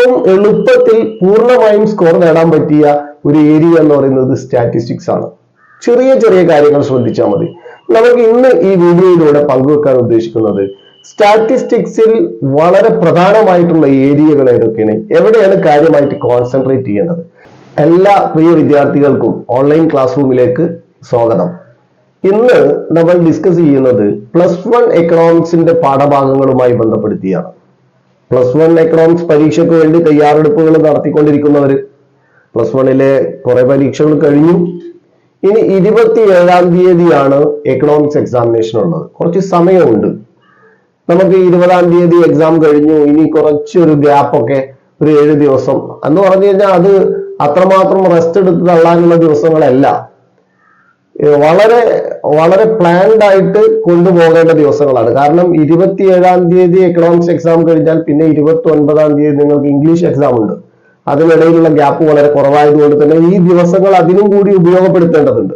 ഏറ്റവും എളുപ്പത്തിൽ പൂർണമായും സ്കോർ നേടാൻ പറ്റിയ ഒരു ഏരിയ എന്ന് പറയുന്നത് സ്റ്റാറ്റിസ്റ്റിക്സ് ആണ്. ചെറിയ ചെറിയ കാര്യങ്ങൾ ശ്രദ്ധിച്ചാൽ മതി. നമുക്ക് ഇന്ന് ഈ വീഡിയോയിലൂടെ പങ്കുവെക്കാൻ ഉദ്ദേശിക്കുന്നത് സ്റ്റാറ്റിസ്റ്റിക്സിൽ വളരെ പ്രധാനമായിട്ടുള്ള ഏരിയകൾ ഏതൊക്കെയാണ്? എവിടെയാണ് കാര്യമായിട്ട് കോൺസെൻട്രേറ്റ് ചെയ്യേണ്ടത്? എല്ലാ പ്രിയ വിദ്യാർത്ഥികൾക്കും ഓൺലൈൻ ക്ലാസ് റൂമിലേക്ക് സ്വാഗതം. ഇന്ന് നമ്മൾ ഡിസ്കസ് ചെയ്യുന്നത് പ്ലസ് വൺ എക്കണോമിക്സിന്റെ പാഠഭാഗങ്ങളുമായി ബന്ധപ്പെടുത്തിയാണ്. പ്ലസ് വൺ എക്കണോമിക്സ് പരീക്ഷയ്ക്ക് വേണ്ടി തയ്യാറെടുപ്പുകൾ നടത്തിക്കൊണ്ടിരിക്കുന്നവർ പ്ലസ് വണ്ണിലെ കുറെ പരീക്ഷകൾ കഴിഞ്ഞു. ഇനി ഇരുപത്തി ഏഴാം തീയതിയാണ് എക്കണോമിക്സ് എക്സാമിനേഷൻ ഉള്ളത് കുറച്ച് സമയമുണ്ട്. നമുക്ക് ഇരുപതാം തീയതി എക്സാം കഴിഞ്ഞു. ഇനി കുറച്ചൊരു ഗ്യാപ്പൊക്കെ ഒരു ഏഴ് ദിവസം. എന്ന് പറഞ്ഞു കഴിഞ്ഞാൽ അത് അത്രമാത്രം റെസ്റ്റ് എടുത്ത് തള്ളാനുള്ള ദിവസങ്ങളല്ല. വളരെ വളരെ പ്ലാൻഡ് ആയിട്ട് കൊണ്ടുപോകേണ്ട ദിവസങ്ങളാണ്. കാരണം ഇരുപത്തിയേഴാം തീയതി എക്കണോമിക്സ് എക്സാം കഴിഞ്ഞാൽ പിന്നെ ഇരുപത്തി ഒൻപതാം തീയതി നിങ്ങൾക്ക് ഇംഗ്ലീഷ് എക്സാം ഉണ്ട്. അതിനിടയിലുള്ള ഗ്യാപ്പ് വളരെ കുറവായതുകൊണ്ട് തന്നെ ഈ ദിവസങ്ങൾ അതിനും കൂടി ഉപയോഗപ്പെടുത്തേണ്ടതുണ്ട്.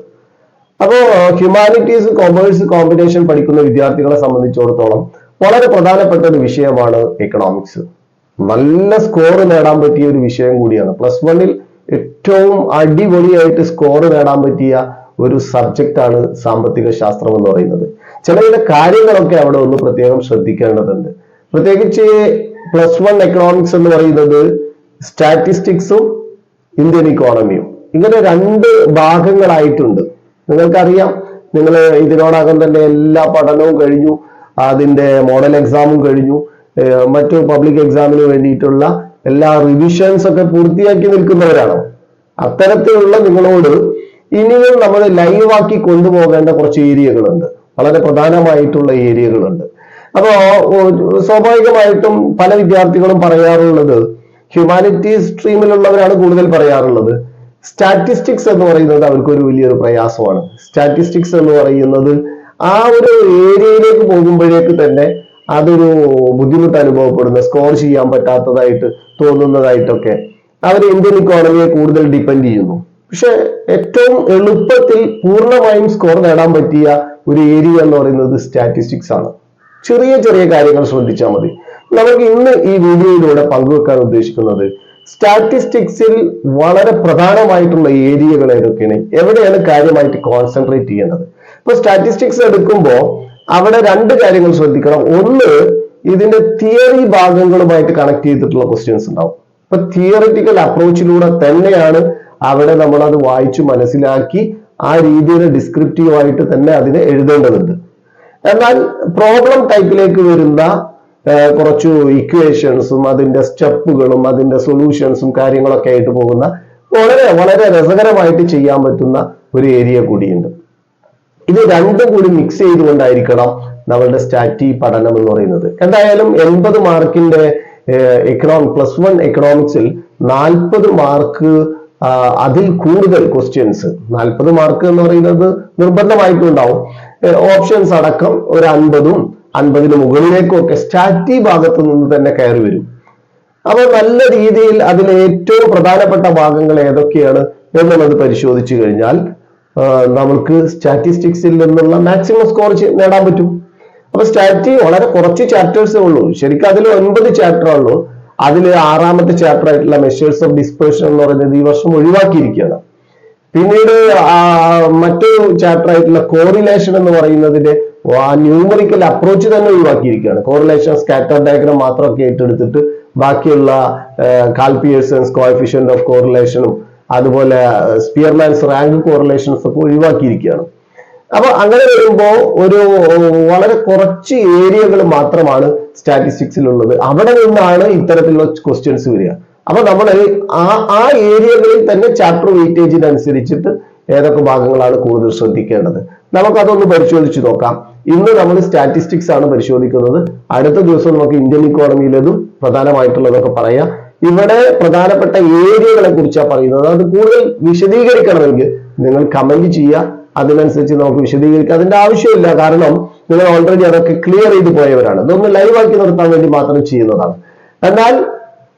അപ്പോൾ ഹ്യൂമാനിറ്റീസ് കൊമേഴ്സ് കോമ്പിനേഷൻ പഠിക്കുന്ന വിദ്യാർത്ഥികളെ സംബന്ധിച്ചിടത്തോളം വളരെ പ്രധാനപ്പെട്ട ഒരു വിഷയമാണ് എക്കണോമിക്സ് നല്ല സ്കോർ നേടാൻ പറ്റിയ ഒരു വിഷയം കൂടിയാണ്. പ്ലസ് വണ്ണിൽ ഏറ്റവും അടിപൊളിയായിട്ട് സ്കോർ നേടാൻ പറ്റിയ ഒരു സബ്ജക്റ്റ് ആണ് സാമ്പത്തിക ശാസ്ത്രം എന്ന് പറയുന്നത്. ചില ചില കാര്യങ്ങളൊക്കെ അവിടെ ഒന്ന് പ്രത്യേകം ശ്രദ്ധിക്കേണ്ടതുണ്ട്. പ്രത്യേകിച്ച് പ്ലസ് വൺ എക്കണോമിക്സ് എന്ന് പറയുന്നത് സ്റ്റാറ്റിസ്റ്റിക്സും ഇന്ത്യൻ ഇക്കോണമിയും ഇങ്ങനെ രണ്ട് ഭാഗങ്ങളായിട്ടുണ്ട്. നിങ്ങൾക്കറിയാം നിങ്ങൾ ഇതിനോടകം തന്നെ എല്ലാ പഠനവും കഴിഞ്ഞു അതിന്റെ മോഡൽ എക്സാമും കഴിഞ്ഞു മറ്റു പബ്ലിക് എക്സാമിന് വേണ്ടിയിട്ടുള്ള എല്ലാ റിവിഷൻസ് ഒക്കെ പൂർത്തിയാക്കി നിൽക്കുന്നവരാണ്. അത്തരത്തിലുള്ള നിങ്ങളോട് ഇനിയും നമ്മൾ ലൈവാക്കി കൊണ്ടുപോകേണ്ട കുറച്ച് ഏരിയകളുണ്ട്. വളരെ പ്രധാനമായിട്ടുള്ള ഏരിയകളുണ്ട്. അപ്പോൾ സ്വാഭാവികമായിട്ടും പല വിദ്യാർത്ഥികളും പറയാറുള്ളത് ഹ്യൂമാനിറ്റീസ് സ്ട്രീമിലുള്ളവരാണ് കൂടുതൽ പറയാറുള്ളത്. സ്റ്റാറ്റിസ്റ്റിക്സ് എന്ന് പറയുന്നത് അവർക്ക് ഒരു വലിയൊരു പ്രയാസമാണ്. സ്റ്റാറ്റിസ്റ്റിക്സ് എന്ന് പറയുന്നത് ആ ഒരു ഏരിയയിലേക്ക് പോകുമ്പോഴേക്ക് തന്നെ അതൊരു ബുദ്ധിമുട്ട് അനുഭവപ്പെടുന്ന. സ്കോർ ചെയ്യാൻ പറ്റാത്തതായിട്ട് തോന്നുന്നതായിട്ടൊക്കെ. അവർ ഇന്ത്യൻ ഇക്കോണമിയെ കൂടുതൽ ഡിപ്പെൻഡ് ചെയ്യുന്നു. പക്ഷെ ഏറ്റവും എളുപ്പത്തിൽ പൂർണമായും സ്കോർ നേടാൻ പറ്റിയ ഒരു ഏരിയ എന്ന് പറയുന്നത് സ്റ്റാറ്റിസ്റ്റിക്സ് ആണ്. ചെറിയ ചെറിയ കാര്യങ്ങൾ ശ്രദ്ധിച്ചാൽ മതി. നമുക്ക് ഇന്ന് ഈ വീഡിയോയിലൂടെ പങ്കുവെക്കാൻ ഉദ്ദേശിക്കുന്നത് സ്റ്റാറ്റിസ്റ്റിക്സിൽ വളരെ പ്രധാനമായിട്ടുള്ള ഏരിയകൾ ഏതൊക്കെയാണ്? എവിടെയാണ് കാര്യമായിട്ട് കോൺസെൻട്രേറ്റ് ചെയ്യേണ്ടത്? ഇപ്പൊ സ്റ്റാറ്റിസ്റ്റിക്സ് എടുക്കുമ്പോൾ അവിടെ രണ്ട് കാര്യങ്ങൾ ശ്രദ്ധിക്കണം. ഒന്ന് ഇതിന്റെ തിയറി ഭാഗങ്ങളുമായിട്ട് കണക്ട് ചെയ്തിട്ടുള്ള ക്വസ്റ്റ്യൻസ് ഉണ്ടാവും. ഇപ്പൊ തിയറിറ്റിക്കൽ അപ്രോച്ചിലൂടെ തന്നെയാണ് അവിടെ നമ്മൾ അത് വായിച്ചു മനസ്സിലാക്കി ആ രീതിയിൽ ഡിസ്ക്രിപ്റ്റീവ് ആയിട്ട് തന്നെ അതിനെ എഴുതേണ്ടതുണ്ട്. എന്നാൽ പ്രോബ്ലം ടൈപ്പിലേക്ക് വരുന്ന കുറച്ച് കുറച്ചു ഇക്വേഷൻസും അതിന്റെ സ്റ്റെപ്പുകളും അതിന്റെ സൊല്യൂഷൻസും കാര്യങ്ങളൊക്കെ ആയിട്ട് പോകുന്ന വളരെ വളരെ രസകരമായിട്ട് ചെയ്യാൻ പറ്റുന്ന ഒരു ഏരിയ കൂടിയുണ്ട്. ഇത് രണ്ടും കൂടി മിക്സ് ചെയ്തുകൊണ്ടായിരിക്കണം നമ്മളുടെ സ്റ്റാറ്റി പഠനം എന്ന് പറയുന്നത്. എന്തായാലും എൺപത് മാർക്കിന്റെ എക്കണോമിക് പ്ലസ് വൺ എക്കണോമിക്സിൽ നാൽപ്പത് മാർക്ക് അതിൽ കൂടുതൽ ക്വസ്റ്റ്യൻസ് നാൽപ്പത് മാർക്ക് എന്ന് പറയുന്നത് നിർബന്ധമായിട്ടും ഉണ്ടാവും ഓപ്ഷൻസ് അടക്കം ഒരു അൻപതും അൻപതിന് മുകളിലേക്കും ഒക്കെ സ്റ്റാറ്റി ഭാഗത്ത് നിന്ന് തന്നെ കയറി വരും. അപ്പോൾ നല്ല രീതിയിൽ അതിൽ ഏറ്റവും പ്രധാനപ്പെട്ട ഭാഗങ്ങൾ ഏതൊക്കെയാണ് എന്നുള്ളത് പരിശോധിച്ചു കഴിഞ്ഞാൽ നമുക്ക് സ്റ്റാറ്റിസ്റ്റിക്സിൽ നിന്നുള്ള മാക്സിമം സ്കോർ നേടാൻ പറ്റും. അപ്പൊ സ്റ്റാറ്റി വളരെ കുറച്ച് ചാപ്റ്റേഴ്സേ ഉള്ളൂ. ശരിക്കും അതിൽ ഒൻപത് ചാപ്റ്റർ ഉള്ളൂ. അതിൽ ആറാമത്തെ ചാപ്റ്റർ ആയിട്ടുള്ള മെഷേഴ്സ് ഓഫ് ഡിസ്പേർഷൻ എന്ന് പറയുന്നത് ഈ വർഷം ഒഴിവാക്കിയിരിക്കുകയാണ്. പിന്നീട് മറ്റൊരു ചാപ്റ്റർ ആയിട്ടുള്ള കോറിലേഷൻ എന്ന് പറയുന്നതിന്റെ ന്യൂമറിക്കൽ അപ്രോച്ച് തന്നെ ഒഴിവാക്കിയിരിക്കുകയാണ്. കോറിലേഷൻ സ്കാറ്റർ ഡയഗ്രാം മാത്രമൊക്കെ ഏറ്റെടുത്തിട്ട് ബാക്കിയുള്ള കാൽപിയേഴ്സൺസ് കോഫിഷ്യന്റ് ഓഫ് കോറിലേഷനും അതുപോലെ സ്പിയർമാൻസ് റാങ്ക് കോറിലേഷൻസ് ഒക്കെ ഒഴിവാക്കിയിരിക്കുകയാണ്. അപ്പൊ അങ്ങനെ വരുമ്പോൾ ഒരു വളരെ കുറച്ച് ഏരിയകൾ മാത്രമാണ് സ്റ്റാറ്റിസ്റ്റിക്സിൽ ഉള്ളത് അവിടെ നിന്നാണ് ഇത്തരത്തിലുള്ള ക്വസ്റ്റ്യൻസ് വരിക. അപ്പൊ നമ്മൾ ആ ആ ഏരിയകളിൽ തന്നെ ചാപ്റ്റർ വെയിറ്റേജിനനുസരിച്ചിട്ട് ഏതൊക്കെ ഭാഗങ്ങളാണ് കൂടുതൽ ശ്രദ്ധിക്കേണ്ടത്. നമുക്കതൊന്ന് പരിശോധിച്ച് നോക്കാം. ഇന്ന് നമ്മൾ സ്റ്റാറ്റിസ്റ്റിക്സ് ആണ് പരിശോധിക്കുന്നത്. അടുത്ത ദിവസം നമുക്ക് ഇന്ത്യൻ ഇക്കോണമിയിലതും പ്രധാനമായിട്ടുള്ളതൊക്കെ പറയാം. ഇവിടെ പ്രധാനപ്പെട്ട ഏരിയകളെ കുറിച്ചാണ് പറയുന്നത്. അത് കൂടുതൽ വിശദീകരിക്കണമെങ്കിൽ നിങ്ങൾ കമന്റ് ചെയ്യുക. അതിനനുസരിച്ച് നമുക്ക് വിശദീകരിക്കാം. അതിന്റെ ആവശ്യമില്ല. കാരണം നിങ്ങൾ ഓൾറെഡി അതൊക്കെ ക്ലിയർ ചെയ്ത് പോയവരാണ്. ഇതൊന്ന് ലൈവ് ആക്കി നിർത്താൻ വേണ്ടി മാത്രം ചെയ്യുന്നതാണ്. എന്നാൽ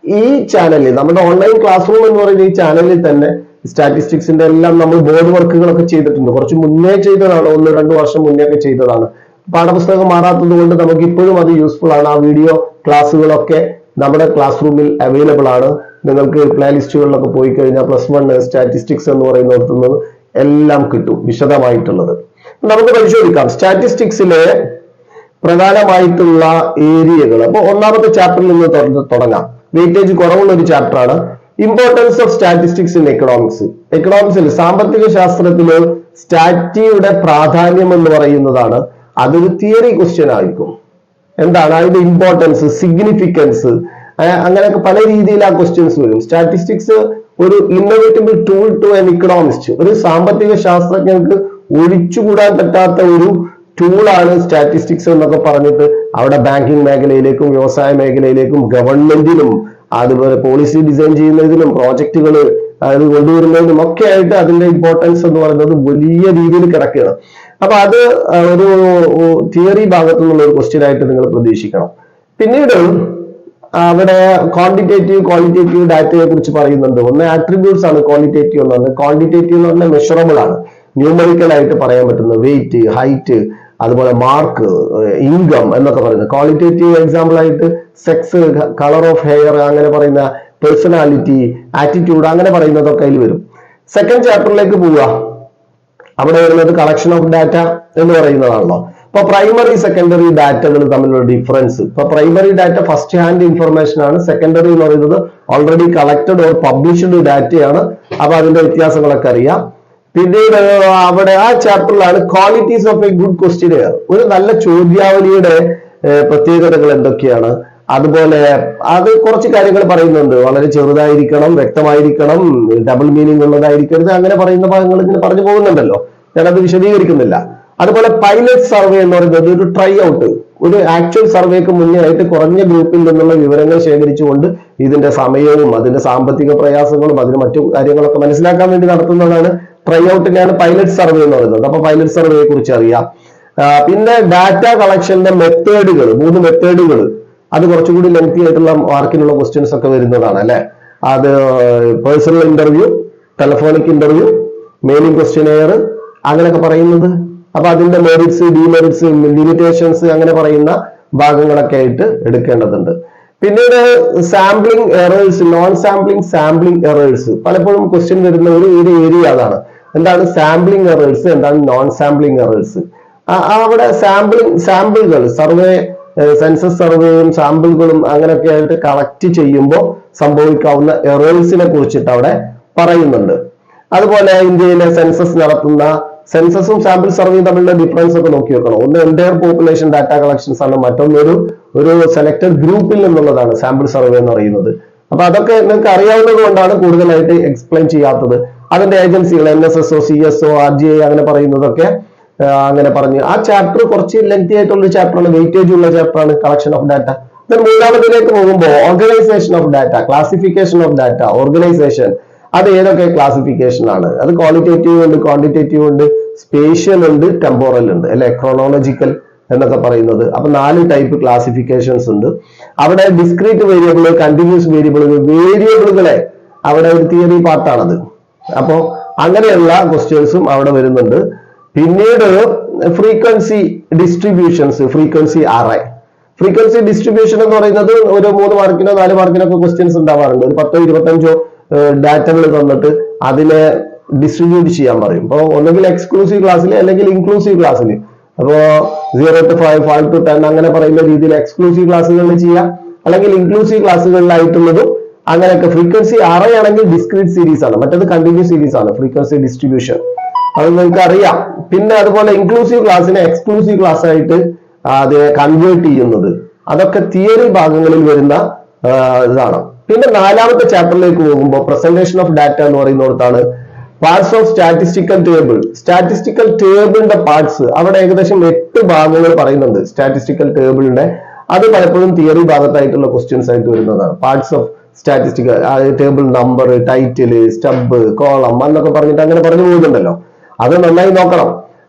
ഈ ചാനലിൽ നമ്മുടെ ഓൺലൈൻ ക്ലാസ് റൂം എന്ന് പറയുന്ന ഈ ചാനലിൽ തന്നെ സ്റ്റാറ്റിസ്റ്റിക്സിന്റെ എല്ലാം നമ്മൾ ബോർഡ് വർക്കുകളൊക്കെ ചെയ്തിട്ടുണ്ട്. കുറച്ച് മുന്നേ ചെയ്തതാണ്. ഒന്ന് രണ്ട് വർഷം മുന്നേ ഒക്കെ ചെയ്തതാണ്. പാഠപുസ്തകം മാറാത്തത് കൊണ്ട് നമുക്ക് ഇപ്പോഴും അത് യൂസ്ഫുൾ ആണ്. ആ വീഡിയോ ക്ലാസ്സുകളൊക്കെ നമ്മുടെ ക്ലാസ് റൂമിൽ അവൈലബിൾ ആണ്. നിങ്ങൾക്ക് പ്ലേലിസ്റ്റുകളിലൊക്കെ പോയി കഴിഞ്ഞാൽ പ്ലസ് വൺ സ്റ്റാറ്റിസ്റ്റിക്സ് എന്ന് പറയുന്നിടത്തുനിന്ന് എല്ലാം കിട്ടും വിശദമായിട്ടുള്ളത്. നമുക്ക് പരിശോധിക്കാം. സ്റ്റാറ്റിസ്റ്റിക്സിലെ പ്രധാനമായിട്ടുള്ള ഏരിയകൾ. അപ്പൊ ഒന്നാമത്തെ ചാപ്റ്ററിൽ നിന്ന് തുടങ്ങാം. വെയിറ്റേജ് കുറവുള്ള ഒരു ചാപ്റ്ററാണ് importance of statistics in economics എക്കണോമിക്സിൽ സാമ്പത്തിക ശാസ്ത്രത്തിൽ സ്റ്റാറ്റിയുടെ പ്രാധാന്യം എന്ന് പറയുന്നതാണ് അതൊരു തിയറി ക്വസ്റ്റ്യൻ ആയിരിക്കും. എന്താണ്? അതിന്റെ ഇമ്പോർട്ടൻസ് സിഗ്നിഫിക്കൻസ് അങ്ങനെയൊക്കെ പല രീതിയിൽ ആ ക്വസ്റ്റ്യൻസ് വരും. സ്റ്റാറ്റിസ്റ്റിക്സ് ഒരു innovatable tool to an economist ഒരു സാമ്പത്തിക ശാസ്ത്രജ്ഞർക്ക് ഒഴിച്ചുകൂടാൻ പറ്റാത്ത ഒരു ടൂളാണ് സ്റ്റാറ്റിസ്റ്റിക്സ് എന്നൊക്കെ പറഞ്ഞിട്ട് അവിടെ ബാങ്കിങ് മേഖലയിലേക്കും വ്യവസായ മേഖലയിലേക്കും ഗവൺമെന്റിനും അതുപോലെ പോളിസി ഡിസൈൻ ചെയ്യുന്നതിനും പ്രോജക്റ്റുകൾ അത് കൊണ്ടുവരുന്നതിനും ഒക്കെ ആയിട്ട് അതിന്റെ ഇമ്പോർട്ടൻസ് എന്ന് പറയുന്നത് വലിയ രീതിയിൽ കിടക്കുകയാണ്. അപ്പൊ അത് ഒരു തിയറി ഭാഗത്തു നിന്നുള്ള ഒരു ക്വസ്റ്റ്യൻ ആയിട്ട് നിങ്ങൾ പ്രതീക്ഷിക്കണം. പിന്നീട് അവിടെ ക്വാണ്ടിറ്റേറ്റീവ് ക്വാളിറ്റേറ്റീവ് ഡാറ്റയെ കുറിച്ച് പറയുന്നുണ്ട്. ഒന്ന് ആട്രിബ്യൂട്ട്സ് ആണ് ക്വാളിറ്റേറ്റീവ് എന്ന് പറഞ്ഞാൽ ക്വാണ്ടിറ്റേറ്റീവ് എന്ന് പറഞ്ഞാൽ മെഷറബിൾ ആണ്. ന്യൂമറിക്കൽ ആയിട്ട് പറയാൻ പറ്റുന്ന വെയിറ്റ് ഹൈറ്റ് അതുപോലെ മാർക്ക് ഇൻകം എന്നൊക്കെ പറയുന്നത്. ക്വാളിറ്റേറ്റീവ് എക്സാമ്പിൾ ആയിട്ട് സെക്സ് കളർ ഓഫ് ഹെയർ അങ്ങനെ പറയുന്ന പേഴ്സണാലിറ്റി ആറ്റിറ്റ്യൂഡ് അങ്ങനെ പറയുന്നതൊക്കെ അതിൽ വരും. സെക്കൻഡ് ചാപ്റ്ററിലേക്ക് പോവുക. അവിടെ വരുന്നത് കളക്ഷൻ ഓഫ് ഡാറ്റ എന്ന് പറയുന്നതാണല്ലോ. ഇപ്പൊ പ്രൈമറി സെക്കൻഡറി ഡാറ്റകൾ തമ്മിലുള്ള ഡിഫറൻസ് ഇപ്പൊ primary data first hand information ആണ്. സെക്കൻഡറി എന്ന് പറയുന്നത് ഓൾറെഡി കളക്റ്റഡ് ഓർ പബ്ലിഷ്ഡ് ഡാറ്റയാണ് അപ്പൊ അതിന്റെ വ്യത്യാസങ്ങളൊക്കെ അറിയാം. പിന്നീട് അവിടെ ആ ചാപ്റ്ററിലാണ് qualities of a good questionnaire ഒരു നല്ല ചോദ്യാവലിയുടെ പ്രത്യേകതകൾ എന്തൊക്കെയാണ്? അതുപോലെ അത് കുറച്ച് കാര്യങ്ങൾ പറയുന്നുണ്ട്. വളരെ ചെറുതായിരിക്കണം വ്യക്തമായിരിക്കണം ഡബിൾ മീനിങ് ഉള്ളതായിരിക്കരുത് അങ്ങനെ പറയുന്ന ഭാഗങ്ങൾ ഇങ്ങനെ പറഞ്ഞു പോകുന്നുണ്ടല്ലോ. ഞാനത് വിശദീകരിക്കുന്നില്ല. അതുപോലെ പൈലറ്റ് സർവേ എന്ന് പറയുന്നത് ഒരു ട്രൈ ഔട്ട് ഒരു ആക്ച്വൽ സർവേക്ക് മുന്നേ ആയിട്ട് കുറഞ്ഞ ഗ്രൂപ്പിൽ നിന്നുള്ള വിവരങ്ങൾ ശേഖരിച്ചുകൊണ്ട് ഇതിന്റെ സമയവും അതിന്റെ സാമ്പത്തിക പ്രയാസങ്ങളും അതിന് മറ്റു കാര്യങ്ങളൊക്കെ മനസ്സിലാക്കാൻ വേണ്ടി നടത്തുന്നതാണ് ട്രൈ ഔട്ടിനെയാണ് പൈലറ്റ് സർവേ എന്ന് പറയുന്നത്. അപ്പൊ പൈലറ്റ് സർവേയെ കുറിച്ച് അറിയാം. പിന്നെ ഡാറ്റ കളക്ഷന്റെ മെത്തേഡുകൾ മൂന്ന് മെത്തേഡുകൾ അത് കുറച്ചുകൂടി ലെങ്തി ആയിട്ടുള്ള മാർക്കിനുള്ള ക്വസ്റ്റ്യൻസ് ഒക്കെ വരുന്നതാണ് അല്ലെ? അത് personal interview telephonic interview mailing questionnaire അങ്ങനെയൊക്കെ പറയുന്നത്. അപ്പൊ അതിന്റെ മെറിറ്റ്സ് ഡിമെറിറ്റ്സ് ലിമിറ്റേഷൻസ് അങ്ങനെ പറയുന്ന ഭാഗങ്ങളൊക്കെ ആയിട്ട് എടുക്കേണ്ടതുണ്ട്. പിന്നീട് sampling errors non sampling sampling errors പലപ്പോഴും ക്വസ്റ്റ്യൻ വരുന്ന ഒരു ഒരു ഏരിയ അതാണ്. എന്താണ് സാമ്പിളിംഗ് എറേഴ്സ് എന്താണ് നോൺ സാമ്പിളിംഗ് എറേഴ്സ് അവിടെ സാമ്പിളിംഗ് സാമ്പിളുകൾ സർവേ സെൻസസ് സർവേയും സാമ്പിളുകളും അങ്ങനെയൊക്കെ ആയിട്ട് കളക്ട് ചെയ്യുമ്പോൾ സംഭവിക്കാവുന്ന എറേഴ്സിനെ കുറിച്ചിട്ട് അവിടെ പറയുന്നുണ്ട്. അതുപോലെ ഇന്ത്യയിലെ സെൻസസ് നടത്തുന്ന സെൻസസും സാമ്പിൾ സർവേയും തമ്മിലുള്ള ഡിഫറൻസ് ഒക്കെ നോക്കി വെക്കണം. ഒന്ന് എന്റയർ പോപ്പുലേഷൻ ഡാറ്റ കളക്ഷൻസ് ആണ് മറ്റൊന്നൊരു ഒരു സെലക്ടഡ് ഗ്രൂപ്പിൽ നിന്നുള്ളതാണ് സാമ്പിൾ സർവേ എന്ന് പറയുന്നത്. അപ്പൊ അതൊക്കെ നിങ്ങൾക്ക് അറിയാവുന്നത് കൊണ്ടാണ് കൂടുതലായിട്ട് എക്സ്പ്ലെയിൻ ചെയ്യാത്തത്. അതിന്റെ ഏജൻസികൾ N S S O C S O R G I അങ്ങനെ പറയുന്നതൊക്കെ അങ്ങനെ പറഞ്ഞു. ആ ചാപ്റ്റർ കുറച്ച് ലെങ്തി ആയിട്ടുള്ള ചാപ്റ്ററാണ് വെയിറ്റേജ് ഉള്ള ചാപ്റ്ററാണ് കളക്ഷൻ ഓഫ് ഡാറ്റ മൂന്നാമതിലേക്ക് പോകുമ്പോൾ organisation of data classification of data organisation അത് ഏതൊക്കെ ക്ലാസിഫിക്കേഷൻ ആണ്? അത് ക്വാളിറ്റേറ്റീവ് ഉണ്ട് ക്വാണ്ടിറ്റേറ്റീവ് ഉണ്ട് സ്പേഷ്യൽ ഉണ്ട് ടെമ്പോറൽ ഉണ്ട് അല്ലെ? ക്രോണോളജിക്കൽ എന്നൊക്കെ പറയുന്നത്. അപ്പൊ നാല് ടൈപ്പ് ക്ലാസിഫിക്കേഷൻസ് ഉണ്ട്. അവിടെ ഡിസ്ക്രീറ്റ് വേരിയബിൾ കണ്ടിന്യൂസ് വേരിയബിളുകൾ വേരിയബിളുകളെ അവിടെ ഒരു തിയറി പാർട്ടാണത് അപ്പോ അങ്ങനെയുള്ള ക്വസ്റ്റ്യൻസും അവിടെ വരുന്നുണ്ട്. പിന്നീട് ഫ്രീക്വൻസി ഡിസ്ട്രിബ്യൂഷൻസ് ഫ്രീക്വൻസി ആറ് ഫ്രീക്വൻസി ഡിസ്ട്രിബ്യൂഷൻ എന്ന് പറയുന്നത് ഒരു മൂന്ന് മാർക്കിനോ നാല് മാർക്കിനോ ഒക്കെ ക്വസ്റ്റ്യൻസ് ഉണ്ടാവാറുണ്ട്. ഒരു പത്തോ ഇരുപത്തഞ്ചോ ഡാറ്റകൾ തന്നിട്ട് അതിനെ ഡിസ്ട്രിബ്യൂട്ട് ചെയ്യാൻ പറയും. അപ്പോൾ ഒന്നെങ്കിൽ എക്സ്ക്ലൂസീവ് ക്ലാസ്സിൽ അല്ലെങ്കിൽ ഇൻക്ലൂസീവ് ക്ലാസ്സിൽ അപ്പോൾ zero to five five to ten അങ്ങനെ പറയുന്ന രീതിയിൽ എക്സ്ക്ലൂസീവ് ക്ലാസ്സുകളിൽ ചെയ്യാം അല്ലെങ്കിൽ ഇൻക്ലൂസീവ് ക്ലാസ്സുകളിലായിട്ടുള്ളതും അങ്ങനെയൊക്കെ ഫ്രീക്വൻസി ആണെങ്കിൽ ഡിസ്ക്രീറ്റ് സീരീസ് ആണ്. മറ്റേത് കണ്ടിന്യൂ സീരീസ് ആണ്. ഫ്രീക്വൻസി ഡിസ്ട്രിബ്യൂഷൻ അത് നിങ്ങൾക്ക് അറിയാം. പിന്നെ അതുപോലെ ഇൻക്ലൂസീവ് ക്ലാസ്സിനെ എക്സ്ക്ലൂസീവ് ക്ലാസ് ആയിട്ട് അത് കൺവേർട്ട് ചെയ്യുന്നത്. അതൊക്കെ തിയറി ഭാഗങ്ങളിൽ വരുന്ന ഇതാണ്. പിന്നെ നാലാമത്തെ ചാപ്റ്ററിലേക്ക് പോകുമ്പോൾ പ്രസന്റേഷൻ ഓഫ് ഡാറ്റ എന്ന് പറയുന്നിടത്താണ് parts of statistical table statistical ടേബിളിന്റെ പാർട്സ് അവിടെ ഏകദേശം എട്ട് ഭാഗങ്ങൾ പറയുന്നുണ്ട് സ്റ്റാറ്റിസ്റ്റിക്കൽ ടേബിളിന്റെ അത് പലപ്പോഴും തിയറി ഭാഗത്തായിട്ടുള്ള ക്വസ്റ്റ്യൻസ് ആയിട്ട് വരുന്നതാണ്. Parts of statistical table number title stub column എന്നൊക്കെ പറഞ്ഞിട്ട് അങ്ങനെ പറഞ്ഞു പോകുന്നുണ്ടല്ലോ. അത് നന്നായി നോക്കണം.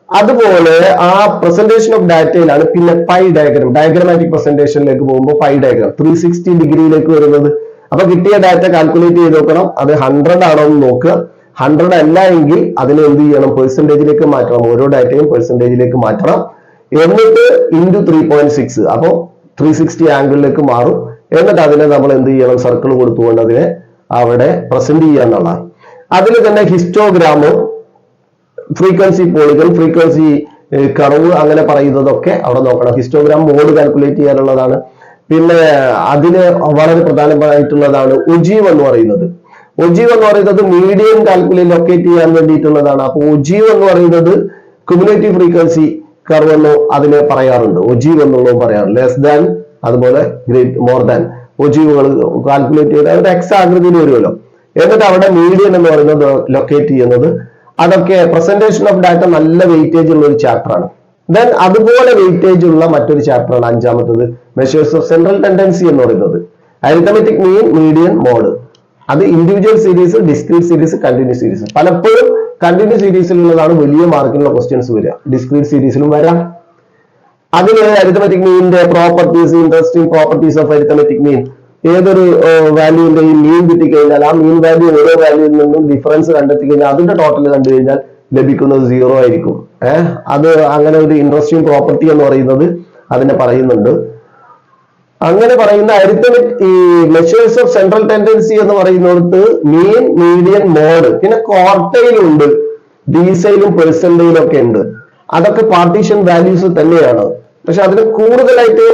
അതുപോലെ ആ പ്രസന്റേഷൻ ഓഫ് ഡാറ്റയിലാണ് പിന്നെ പൈ ഡയഗ്രം ഡയഗ്രമാറ്റിക് പ്രസന്റേഷനിലേക്ക് പോകുമ്പോൾ പൈ ഡയഗ്രം ത്രീ സിക്സ്റ്റി ഡിഗ്രിയിലേക്ക് വരുന്നത്. അപ്പൊ കിട്ടിയ ഡാറ്റ കാൽക്കുലേറ്റ് ചെയ്ത് നോക്കണം. അത് ഹൺഡ്രഡ് ആണോ എന്ന് നോക്കുക. ഹൺഡ്രഡ് അല്ല എങ്കിൽ അതിനെ എന്ത് ചെയ്യണം? പെർസെന്റേജിലേക്ക് മാറ്റണം. ഓരോ ഡാറ്റയും പെർസെന്റേജിലേക്ക് മാറ്റണം. എന്നിട്ട് ഇന്റു ത്രീ പോയിന്റ് സിക്സ് അപ്പോൾ ത്രീ സിക്സ്റ്റി ആംഗിളിലേക്ക് മാറും. എന്നിട്ട് അതിനെ നമ്മൾ എന്ത് ചെയ്യണം? സർക്കിൾ കൊടുത്തുകൊണ്ട് അതിനെ അവിടെ പ്രസന്റ് ചെയ്യുക എന്നുള്ളതാണ്. അതിൽ തന്നെ ഹിസ്റ്റോഗ്രാമും ഫ്രീക്വൻസി പോളുകൾ ഫ്രീക്വൻസി കറവ് അങ്ങനെ പറയുന്നതൊക്കെ അവിടെ നോക്കണം. ഹിസ്റ്റോഗ്രാം മോഡ് കാൽക്കുലേറ്റ് ചെയ്യാനുള്ളതാണ്. പിന്നെ അതിന് വളരെ പ്രധാനമായിട്ടുള്ളതാണ് ഒജീവ് എന്ന് പറയുന്നത്. ഒജീവ് എന്ന് പറയുന്നത് മീഡിയം കാൽക്കുലേറ്റ് ലൊക്കേറ്റ് ചെയ്യാൻ വേണ്ടിയിട്ടുള്ളതാണ്. അപ്പൊ ഒജീവ് എന്ന് പറയുന്നത് ക്യുമുലേറ്റീവ് ഫ്രീക്വൻസി കർവ് എന്നോ അതിനെ പറയാറുണ്ട്. ഒജീവ് എന്നുള്ളതും പറയാറുണ്ട്. ലെസ് ദാൻ അതുപോലെ ഗ്രേറ്റ് മോർ ദാൻ ഒജീവുകൾ കാൽക്കുലേറ്റ് ചെയ്ത് അവരുടെ എക്സ് ആകൃതിയിൽ വരുമല്ലോ. എന്നിട്ട് അവിടെ മീഡിയൻ എന്ന് പറയുന്നത് ലൊക്കേറ്റ് ചെയ്യുന്നത്. അതൊക്കെ പ്രസന്റേഷൻ ഓഫ് ഡാറ്റ നല്ല വെയിറ്റേജ് ഉള്ള ഒരു ചാപ്റ്റർ ആണ്. ദെൻ അതുപോലെ വെയിറ്റേജ് ഉള്ള മറ്റൊരു ചാപ്റ്ററാണ് അഞ്ചാമത്തത്. മെഷേഴ്സ് ഓഫ് സെൻട്രൽ ടെൻഡൻസി എന്ന് പറയുന്നത്. അരിത്തമെറ്റിക് മീൻ മീഡിയൻ മോഡ് അത് individual series discrete series continue series പലപ്പോഴും കണ്ടിന്യൂസ് സീരീസിലുള്ളതാണ് വലിയ മാർക്കിനുള്ള ക്വസ്റ്റ്യൻസ് വരിക. ഡിസ്ക്രീറ്റ് സീരീസിലും വരാം. അതിൽ അരിത്തമെറ്റിക് മീനിന്റെ properties interesting properties of arithmetic mean ഏതൊരു വാല്യൂവിന്റെയും മീൻ കിട്ടിക്കഴിഞ്ഞാൽ ആ മീൻ വാല്യൂ ഓരോ വാല്യൂവിൽ നിന്നും ഡിഫറൻസ് കണ്ടെത്തി കഴിഞ്ഞാൽ അതിന്റെ ടോട്ടൽ കണ്ടു കഴിഞ്ഞാൽ ലഭിക്കുന്നത് സീറോ ആയിരിക്കും. ഏഹ് അത് അങ്ങനെ ഒരു ഇൻട്രസ്റ്റിംഗ് പ്രോപ്പർട്ടി എന്ന് പറയുന്നത് അതിനെ പറയുന്നുണ്ട്. അങ്ങനെ പറയുന്ന അരിത്തമെറ്റ് ഈ മെഷേഴ്സ് ഓഫ് സെൻട്രൽ ടെൻഡൻസി എന്ന് പറയുന്നിടത്ത് മീൻ മീഡിയൻ മോഡ് പിന്നെ ക്വാർട്ടയിലുണ്ട് ഡീസയിലും പെർസെന്റയിലും ഒക്കെ ഉണ്ട്. അതൊക്കെ പാർട്ടീഷൻ വാല്യൂസ് തന്നെയാണ്. പക്ഷെ അതിന് കൂടുതലായിട്ട്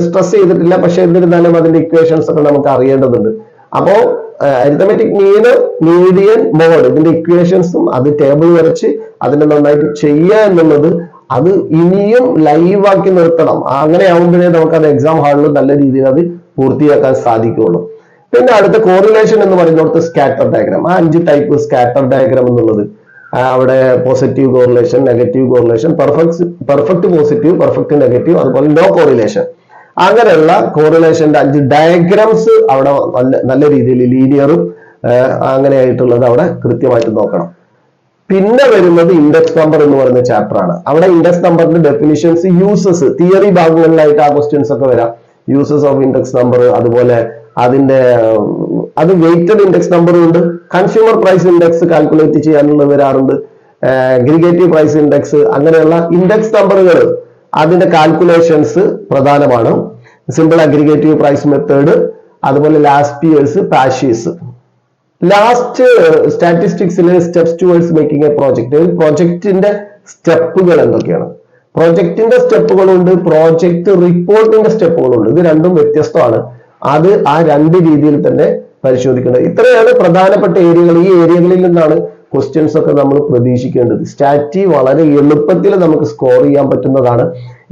സ്ട്രെസ് ചെയ്തിട്ടില്ല. പക്ഷെ എന്നിരുന്നാലും അതിന്റെ ഇക്വേഷൻസ് ഒക്കെ നമുക്ക് അറിയേണ്ടതുണ്ട്. അപ്പോ അരിത്തമെറ്റിക് മീൻ മീഡിയൻ മോഡ് ഇതിന്റെ ഇക്വേഷൻസും അത് ടേബിൾ വരച്ച് അതിനെ നന്നായിട്ട് ചെയ്യുക എന്നുള്ളത് അത് ഇനിയും ലൈവ് ആക്കി നിർത്തണം. അങ്ങനെ ആവുമ്പോഴേ നമുക്ക് അത് എക്സാം ഹാളിൽ നല്ല രീതിയിൽ അത് പൂർത്തിയാക്കാൻ സാധിക്കുകയുള്ളൂ പിന്നെ അടുത്ത കോറിലേഷൻ എന്ന് പറയുന്നിടത്ത് സ്കാറ്റർ ഡയഗ്രാം ആ അഞ്ച് ടൈപ്പ് സ്കാറ്റർ ഡയഗ്രാം എന്നുള്ളത്. അവിടെ positive correlation negative correlation perfect perfect positive perfect negative അതുപോലെ നോ കോറിലേഷൻ അങ്ങനെയുള്ള കോറിലേഷന്റെ അഞ്ച് ഡയഗ്രാംസ് അവിടെ നല്ല നല്ല രീതിയിൽ ലീനിയറും അങ്ങനെയായിട്ടുള്ളത് അവിടെ കൃത്യമായിട്ട് നോക്കണം. പിന്നെ വരുന്നത് ഇൻഡെക്സ് നമ്പർ എന്ന് പറയുന്ന ചാപ്റ്റർ ആണ്. അവിടെ ഇൻഡെക്സ് നമ്പറിന്റെ ഡെഫിനിഷൻസ് യൂസസ് തിയറി ഭാഗങ്ങളിലായിട്ട് ആ ക്വസ്റ്റ്യൻസ് ഒക്കെ വരാം. യൂസസ് ഓഫ് ഇൻഡെക്സ് നമ്പർ അതുപോലെ അതിന്റെ അത് വെയിറ്റഡ് ഇൻഡെക്സ് നമ്പറും ഉണ്ട്. കൺസ്യൂമർ പ്രൈസ് ഇൻഡെക്സ് കാൽക്കുലേറ്റ് ചെയ്യാനുള്ള വരാറുണ്ട്. ഗ്രിഗേറ്റീവ് പ്രൈസ് ഇൻഡെക്സ് അങ്ങനെയുള്ള ഇൻഡെക്സ് നമ്പറുകൾ അതിന്റെ കാൽക്കുലേഷൻസ് പ്രധാനമാണ്. സിമ്പിൾ അഗ്രിഗേറ്റീവ് പ്രൈസ് മെത്തേഡ് അതുപോലെ last years Paasche's last സ്റ്റാറ്റിസ്റ്റിക്സിൽ steps towards making a project പ്രോജക്റ്റിന്റെ സ്റ്റെപ്പുകൾ എന്തൊക്കെയാണ്? പ്രോജക്റ്റിന്റെ സ്റ്റെപ്പുകളുണ്ട് പ്രോജക്റ്റ് റിപ്പോർട്ടിന്റെ സ്റ്റെപ്പുകളുണ്ട് ഇത് രണ്ടും വ്യത്യസ്തമാണ്. അത് ആ രണ്ട് രീതിയിൽ തന്നെ പരിശോധിക്കേണ്ടത്. ഇത്രയാണ് പ്രധാനപ്പെട്ട ഏരിയകൾ ഈ ഏരിയകളിൽ നിന്നാണ് ക്വസ്റ്റ്യൻസ് ഒക്കെ നമ്മൾ പ്രതീക്ഷിക്കേണ്ടത്. സ്റ്റാറ്റി വളരെ എളുപ്പത്തിൽ നമുക്ക് സ്കോർ ചെയ്യാൻ പറ്റുന്നതാണ്.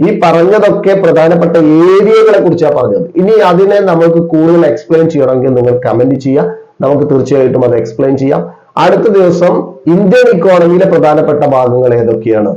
ഈ പറഞ്ഞതൊക്കെ പ്രധാനപ്പെട്ട ഏരിയകളെ കുറിച്ചാണ് പറഞ്ഞത്. ഇനി അതിനെ നമുക്ക് കൂടുതൽ എക്സ്പ്ലെയിൻ ചെയ്യണമെങ്കിൽ നിങ്ങൾ കമന്റ് ചെയ്യാം നമുക്ക് തീർച്ചയായിട്ടും അത് എക്സ്പ്ലെയിൻ ചെയ്യാം. അടുത്ത ദിവസം ഇന്ത്യൻ ഇക്കോണമിയിലെ പ്രധാനപ്പെട്ട ഭാഗങ്ങൾ ഏതൊക്കെയാണ്?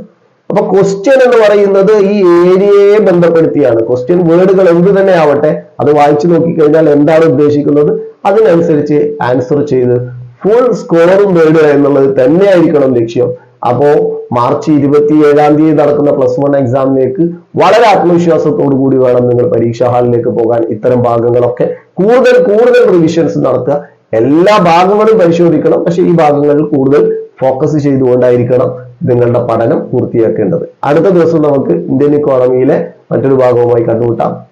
അപ്പൊ ക്വസ്റ്റ്യൻ എന്ന് പറയുന്നത് ഈ ഏരിയയെ ബന്ധപ്പെടുത്തിയാണ്. ക്വസ്റ്റ്യൻ വേർഡുകൾ എന്ത് തന്നെ ആവട്ടെ അത് വായിച്ചു നോക്കിക്കഴിഞ്ഞാൽ എന്താണ് ഉദ്ദേശിക്കുന്നത്? അതിനനുസരിച്ച് ആൻസർ ചെയ്ത് ഫുൾ സ്കോറും നേടുക എന്നുള്ളത് തന്നെയായിരിക്കണം ലക്ഷ്യം. അപ്പോ മാർച്ച് ഇരുപത്തി ഏഴാം തീയതി നടക്കുന്ന പ്ലസ് വൺ എക്സാമിലേക്ക് വളരെ ആത്മവിശ്വാസത്തോടു കൂടി വേണം നിങ്ങൾ പരീക്ഷാ ഹാളിലേക്ക് പോകാൻ. ഇത്തരം ഭാഗങ്ങളൊക്കെ കൂടുതൽ കൂടുതൽ റിവിഷൻസ് നടത്തുക. എല്ലാ ഭാഗങ്ങളും പരിശോധിക്കണം. പക്ഷെ ഈ ഭാഗങ്ങളിൽ കൂടുതൽ ഫോക്കസ് ചെയ്തുകൊണ്ടായിരിക്കണം നിങ്ങളുടെ പഠനം പൂർത്തിയാക്കേണ്ടത്. അടുത്ത ദിവസം നമുക്ക് ഇന്ത്യൻ ഇക്കോണമിയിലെ മറ്റൊരു ഭാഗവുമായി കണ്ടുമുട്ടാം.